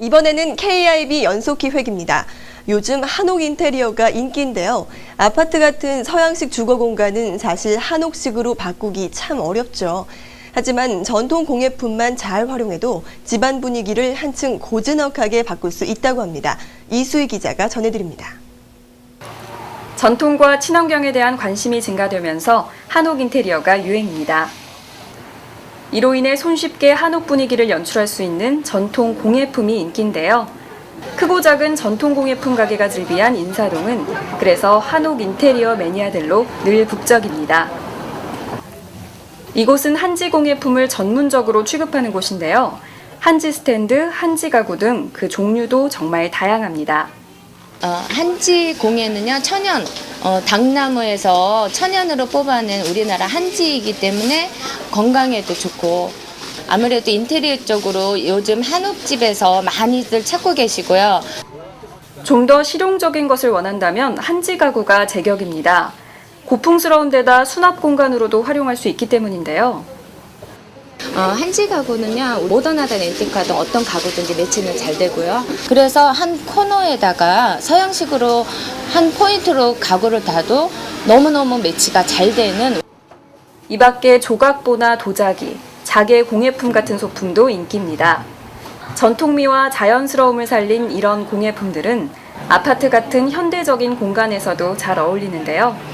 이번에는 KIB 연속 기획입니다. 요즘 한옥 인테리어가 인기인데요. 아파트 같은 서양식 주거 공간은 사실 한옥식으로 바꾸기 참 어렵죠. 하지만 전통 공예품만 잘 활용해도 집안 분위기를 한층 고즈넉하게 바꿀 수 있다고 합니다. 이수희 기자가 전해드립니다. 전통과 친환경에 대한 관심이 증가되면서 한옥 인테리어가 유행입니다. 이로 인해 손쉽게 한옥 분위기를 연출할 수 있는 전통 공예품이 인기인데요. 크고 작은 전통 공예품 가게가 즐비한 인사동은 그래서 한옥 인테리어 매니아들로 늘 북적입니다. 이곳은 한지 공예품을 전문적으로 취급하는 곳인데요. 한지 스탠드, 한지 가구 등 그 종류도 정말 다양합니다. 어, 한지 공예는요 천연 어, 당나무에서 천연으로 뽑아낸 우리나라 한지이기 때문에 건강에도 좋고 아무래도 인테리어 쪽으로 요즘 한옥집에서 많이들 찾고 계시고요. 좀 더 실용적인 것을 원한다면 한지 가구가 제격입니다. 고풍스러운 데다 수납 공간으로도 활용할 수 있기 때문인데요. 어, 한지 가구는요 모던하다는 엔티카든 어떤 가구든지 매치는 잘 되고요. 그래서 한 코너에다가 서양식으로 한 포인트로 가구를 놔도 너무너무 매치가 잘 되는 이 밖에 조각보나 도자기, 자개 공예품 같은 소품도 인기입니다. 전통미와 자연스러움을 살린 이런 공예품들은 아파트 같은 현대적인 공간에서도 잘 어울리는데요.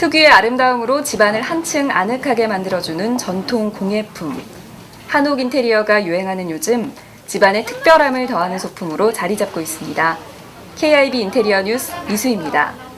특유의 아름다움으로 집안을 한층 아늑하게 만들어주는 전통 공예품. 한옥 인테리어가 유행하는 요즘 집안에 특별함을 더하는 소품으로 자리 잡고 있습니다. KIB 인테리어 뉴스 이수입니다.